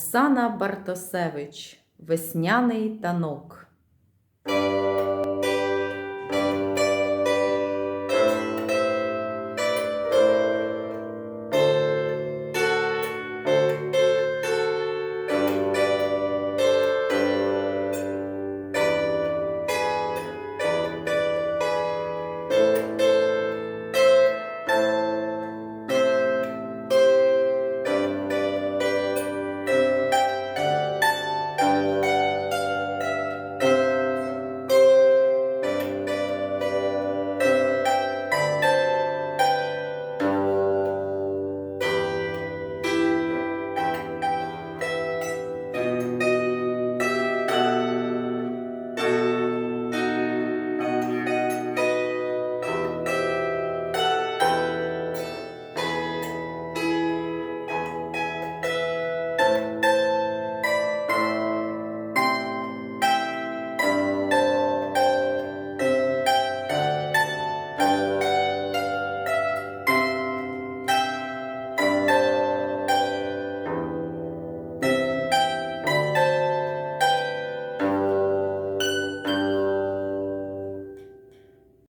Оксана Бартосевич Весняний танок.